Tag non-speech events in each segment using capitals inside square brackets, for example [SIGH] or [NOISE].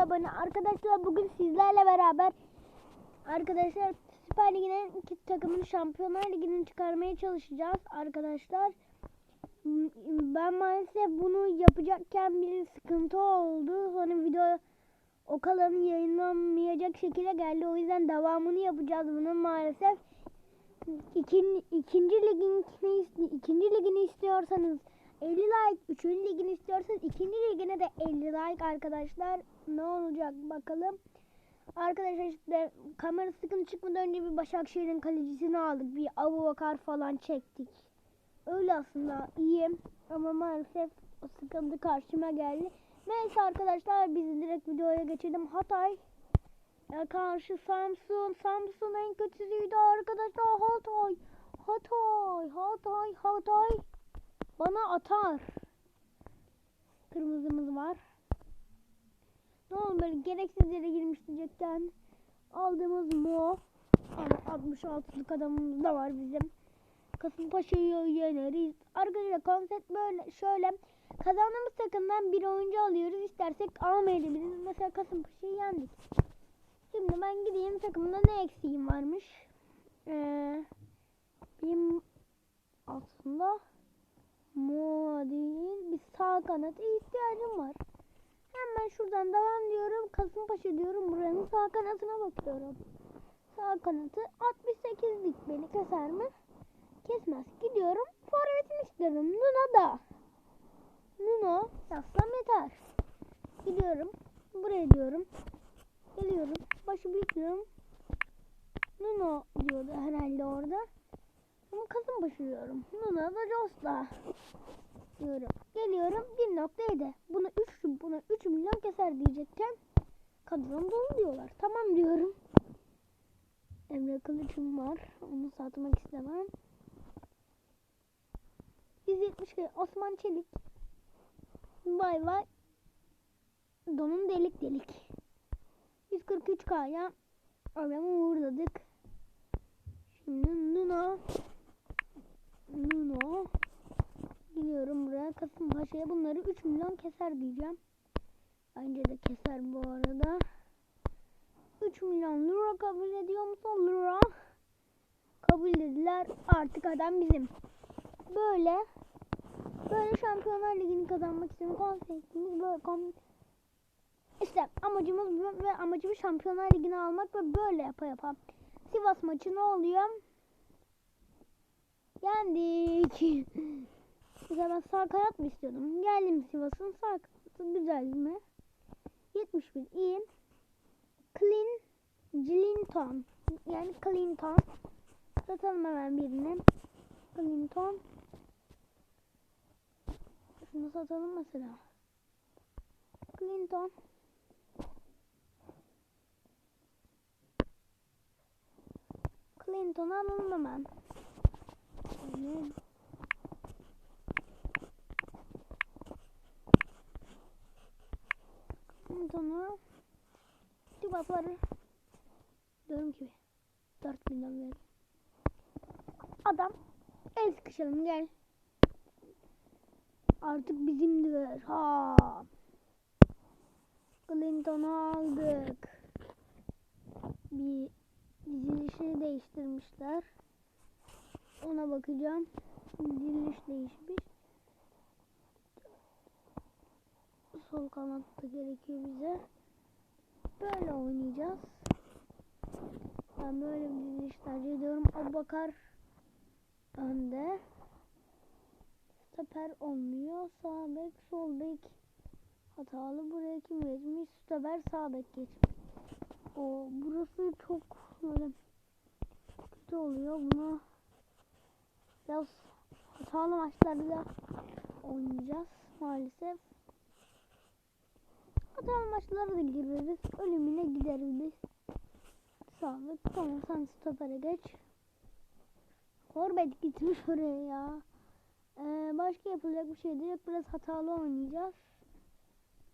abone. Arkadaşlar bugün sizlerle beraber arkadaşlar Süper Lig'in iki takımın Şampiyonlar Ligi'ni çıkarmaya çalışacağız arkadaşlar. Ben maalesef bunu yapacakken bir sıkıntı oldu. Sonra video o kalanı yayınlanmayacak şekilde geldi. O yüzden devamını yapacağız bunun maalesef. İkin, ikinci ligin ikinci ligini istiyorsanız 50 like, üçüncü ligini istiyorsanız ikinci ligine de 50 like arkadaşlar. Ne olacak bakalım. Arkadaşlar işte kamera sıkıntı çıkmadan önce bir Başakşehir'in kalecisini aldık. Bir Abu Bakar falan çektik. Öyle aslında iyiyim ama maalesef o sıkıntı karşıma geldi. Neyse arkadaşlar biz direkt videoya geçelim. Hatay ya karşı Samsun. Samsun en kötüsüydü arkadaşlar. Hatay. Hatay. Hatay. Hatay. Bana atar. Kırmızımız var. Ne olur böyle gereksiz yere girmiş diyecekten. Aldığımız Mo. Ama 66'lık adamımız da var bizim. Kasımpaşa'yı yeneriz. Arkadaşlar konsept böyle şöyle. Kazandığımız takımdan bir oyuncu alıyoruz. İstersek almayabiliriz. Mesela Kasımpaşa'yı yendik. Şimdi ben gideyim takımda ne eksiğim varmış. Ee, benim aslında Mo değil bir sağ kanata ihtiyacım var. Hemen şuradan devam diyorum. Kasımpaşa diyorum. Buranın sağ kanatına bakıyorum. Sağ kanatı 68'lik beni keser mi? Kesmez. Gidiyorum. Forvetini istiyorum. Nuna da. Nuno yazsam yeter. Gidiyorum. Buraya diyorum. Geliyorum. Başı büyütüyorum. Nuno diyordu herhalde orada. Ama Kasımpaşa diyorum. Nuno da Costa diyorum. Geliyorum 1.7. Bunu 3 buna 3 milyon keser diyecekken kadron dolu diyorlar. Tamam diyorum. Emre Kılıç'ım var. Onu satmak istemem. 170 kere Osman Çelik. Vay vay. Donun delik delik. 143K'ya adamı uğurladık. Şimdi Nuno Nuno Gidiyorum buraya Kasımpaşa'ya bunları 3 milyon keser diyeceğim. Bence de keser bu arada. 3 milyon lira kabul ediyor musun lira? Kabul dediler. Artık adam bizim. Böyle böyle Şampiyonlar Ligi'ni kazanmak istiyorum. Konseptimiz böyle kom işte amacımız bu ve amacımız Şampiyonlar Ligi'ni almak ve böyle yapa yapa. Sivas maçı ne oluyor? Yendik. Mesela ben sağ kanat mı istiyordum? Geldim Sivas'ın sağ kanatı güzel mi? 71 iyi. Clean Clinton. Yani Clinton. Satalım hemen birini. Clinton. Şunu satalım mesela. Clinton. Clinton alalım hemen. Clinton'u Sivas var. Diyorum ki 4 milyon ver. Adam el sıkışalım gel. Artık bizimdir. Ha. Clinton'u aldık. Bir dizilişi değiştirmişler. Ona bakacağım. Diziliş değişmiş. Sol kanatta gerekiyor bize. Böyle oynayacağız. Ben böyle bir diziliş tercih ediyorum. Abubakar önde. Stoper olmuyor. Sağ bek, sol bek hatalı. Buraya kim geçmiş? Stoper sağ bek geçmiş. O burası çok böyle kötü oluyor. Buna biraz hatalı maçlarda oynayacağız maalesef. Hatalı maçlara da gireriz. Ölümüne gideriz biz. Sağ bek. Tamam sen stopere geç. Forvet gitmiş oraya ya. Ee, başka yapılacak bir şey değil. Biraz hatalı oynayacağız.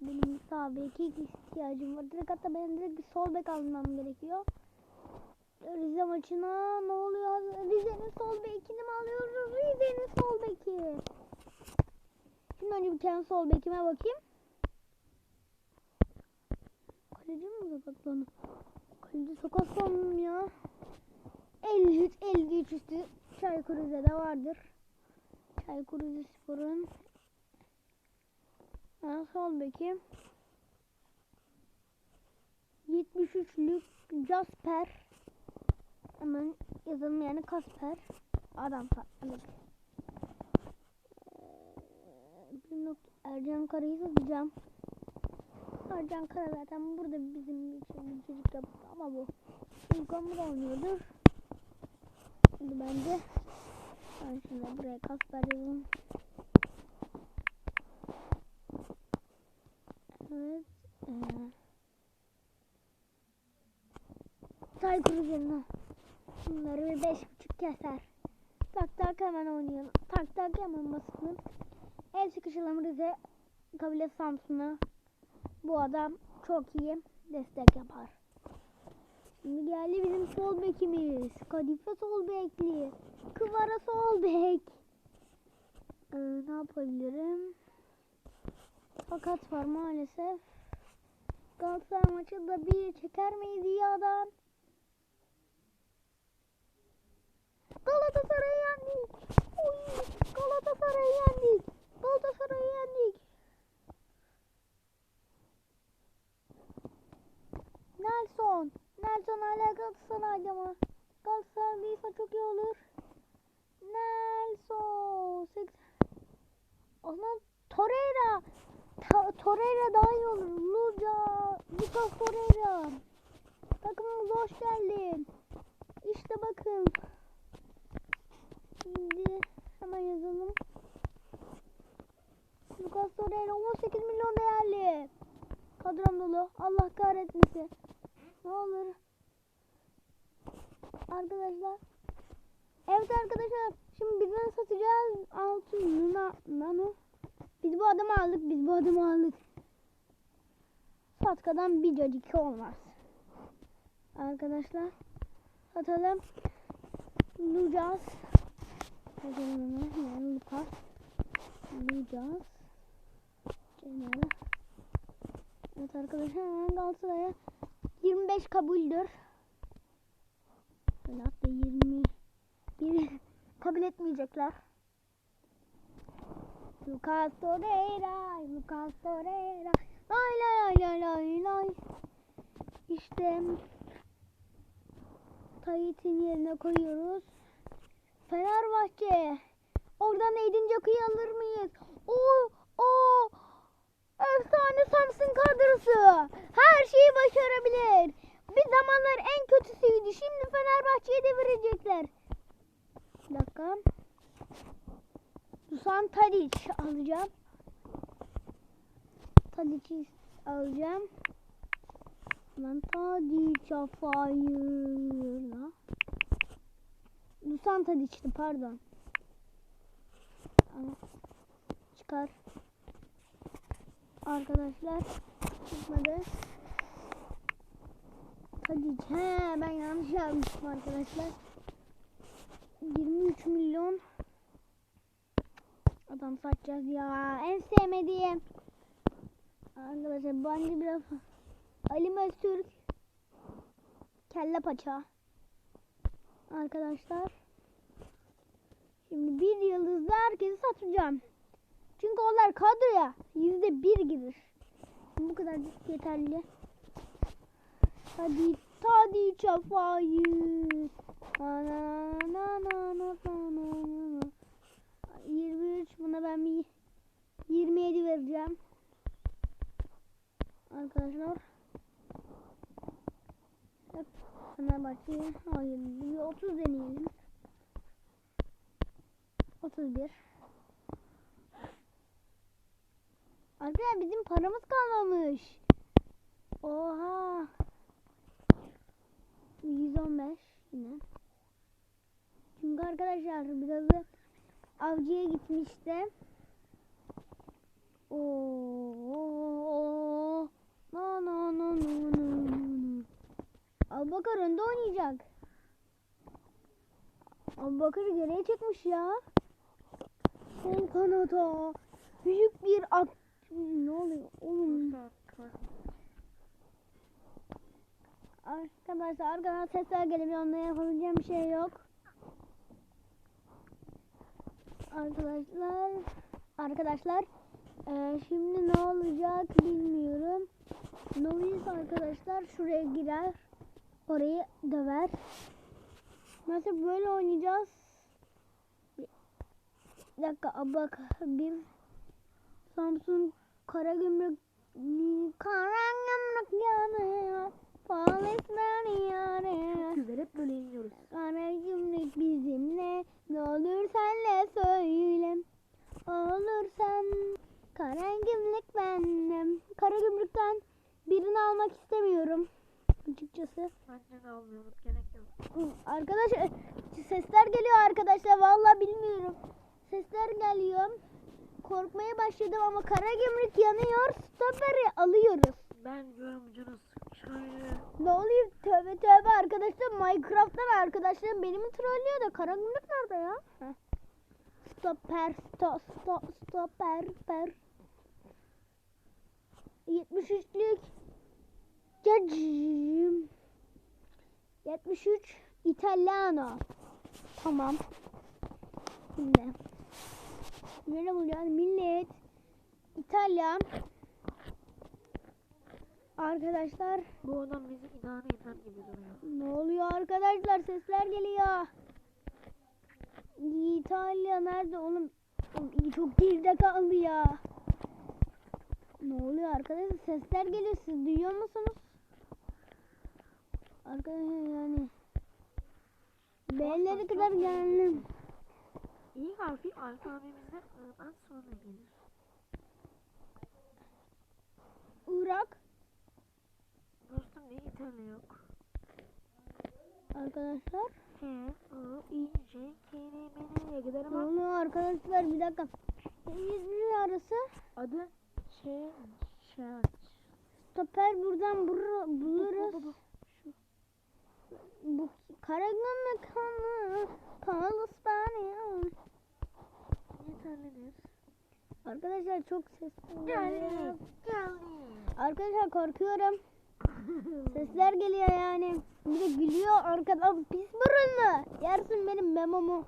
Benim sağ beke ihtiyacım var. Direkt hatta benim direkt bir sol bek almam gerekiyor. Rize maçına ne oluyor? Rize'nin sol bekini mi alıyoruz? Rize'nin sol beki. Şimdi önce bir kendi sol bekime bakayım. Kaleci mi sakatlandı? Kaleci sakatlandım ya. 53 53 üstü Çaykur Rize'de vardır. Çaykur Rizespor'un Ha, sol beki 73'lük Jasper Hemen yazalım yani Kasper Adam. Bir nokta Ercan Kara'yı satacağım. Ercan Kara zaten burada bizim için bir çocuk yaptı ama bu İlkan'ı da oynuyordur. Şimdi bence ben şimdi buraya Kasper yazalım. Evet. Ee, Çaykur üzerine. Bunları bir beş buçuk keser. Tak tak hemen oynayalım. Tak tak hemen basalım. El sıkışalım Rize. Kabile Samsun'a. Bu adam çok iyi destek yapar. Şimdi geldi bizim sol bekimiz. Kadife sol bekli. Kıvara sol bek. Ee, ne yapabilirim? Fakat var maalesef. Galatasaray maçında bir çeker miydi ya adam? Galatasaray'ı yendik. Oy, Galatasaray'ı yendik. Galatasaray'ı yendik. Nelson. Nelson hala Galatasaray'da mı? Galatasaraylıysa çok iyi olur. Nelson. Sek- Ona Torreira. Ta- Torreira daha iyi olur. Luca. Lucas Torreira. Takımımıza hoş geldin. İşte bakın. Şimdi hemen yazalım. Lucas Torreira 18 milyon değerli. Kadrom dolu. Allah kahretmesin. Ne olur. Arkadaşlar. Evet arkadaşlar. Şimdi bizden satacağız. 6 Luna Nano. Biz bu adamı aldık. Biz bu adamı aldık. Satkadan bir cacık olmaz. Arkadaşlar. Satalım. Lucas. Onu. Yani Lucas. Lucas. Cenara. Evet arkadaşlar hemen Galatasaray'a 25 kabuldür. Böyle hatta 20 bir [LAUGHS] kabul etmeyecekler. Lucas Torreira, Lucas Torreira. Lay lay lay lay lay. İşte Tayyip'in yerine koyuyoruz. Fenerbahçe. Oradan Edin Dzeka'yı alır mıyız? O o efsane Samsun kadrosu. Her şeyi başarabilir. Bir zamanlar en kötüsüydü. Şimdi Fenerbahçe'ye devirecekler. Bir dakika. Dusan Tadic alacağım. Tadic'i alacağım. Ben Tadic afayırla. Dusan Tadic'ti pardon. Çıkar. Arkadaşlar çıkmadı. Tadic. He ben yanlış yazmışım arkadaşlar. 23 milyon adam satacağız ya. En sevmediğim. Arkadaşlar bence biraz Ali Öztürk kelle paça. Arkadaşlar şimdi bir yıldızlı herkesi satacağım. Çünkü onlar kadroya yüzde bir girir. Bu kadar yeterli. Hadi hadi çafayı. Na na na na na na na na. 23 buna ben bir 27 vereceğim. Arkadaşlar. Hep Fenerbahçe. Hayır. Bir 30 deneyelim. 31. Arkadaşlar bizim paramız kalmamış. Oha. 115 yine. Çünkü arkadaşlar biraz avcıya gitmişti. Oo. No no no no no. Abubakar önde oynayacak. Abubakar'ı geriye çekmiş ya. Sol kanata. Büyük bir at. Ne oluyor oğlum? Arkadaşlar arkadan sesler geliyor. Onda yapabileceğim bir şey yok. Arkadaşlar arkadaşlar eee, şimdi ne olacak bilmiyorum. Novice arkadaşlar şuraya girer. Orayı döver. Nasıl böyle oynayacağız? Dakika bak bir Samsun Karagümrük Karagümrük yanıyor. Beni yanıyor. Güzel hep böyle iniyoruz. Karagümrük bizimle ne olur senle söyle. Olursan Karagümrük benim. Karagümrük'ten birini almak istemiyorum. Açıkçası. Bence almıyoruz. Gerek yok. Arkadaşlar sesler geliyor arkadaşlar. Vallahi bilmiyorum. Sesler geliyor. Korkmaya başladım ama Karagümrük yanıyor. Stopper'i alıyoruz. Ben yorumcunuz. Şöyle. Ne oluyor? Tövbe tövbe arkadaşlar. Minecraft'tan arkadaşlarım beni mi trollüyor da Karagümrük nerede ya? Heh. Stopper, stop, stop, stopper, per. 73'lük. Cacım. 73 Italiano. Tamam. Şimdi. Nereye buluyor? Millet. İtalya. Arkadaşlar Bu adam bizi idare eder gibi duruyor. ne oluyor arkadaşlar? Sesler geliyor. İtalya nerede oğlum? Oğlum, Çok geride kaldı ya. Ne oluyor arkadaşlar? Sesler geliyor. Siz duyuyor musunuz? Arkadaşlar yani. Belleri kadar geldim. İyi harfi alfabemizde I'dan sonra gelir. Irak. Dostum ne İtalya yok. Arkadaşlar. H, I, I, J, K, L, M, N'ye gider ama oluyor arkadaşlar? Bir dakika. İzmir arası. adı Ç, Ç, Stoper buradan bur- buluruz. Bu, bu, bu. Bu Karagümrük kanı Paul İspanya. Yeterlidir. Arkadaşlar çok ses Geldi. Geldi. Arkadaşlar korkuyorum. [LAUGHS] Sesler geliyor yani. Bir de gülüyor arkadan pis burunlu. Yersin benim memomu.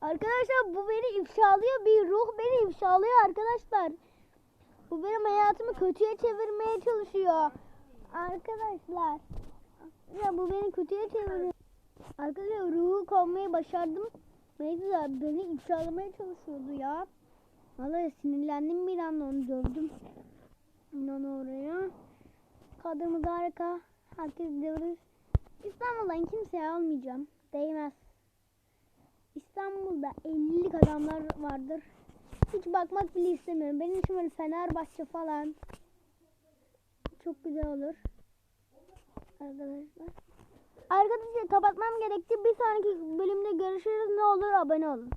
Arkadaşlar bu beni ifşalıyor. Bir ruh beni ifşalıyor arkadaşlar. Bu benim hayatımı kötüye çevirmeye çalışıyor. Arkadaşlar. Ya bu beni kötüye çeviriyor. Arkadaşlar ruhu kovmayı başardım. De beni ifşalamaya çalışıyordu ya. Vallahi sinirlendim bir anda onu dövdüm. İnan oraya. Kadrımız harika. Herkes diyoruz. İstanbul'dan kimseye almayacağım. Değmez. İstanbul'da 50'lik adamlar vardır. Hiç bakmak bile istemiyorum. Benim için böyle Fenerbahçe falan. Çok güzel olur. Arkadaşlar. Arkadaşlar kapatmam gerekti. Bir sonraki bölümde görüşürüz. Ne olur abone olun.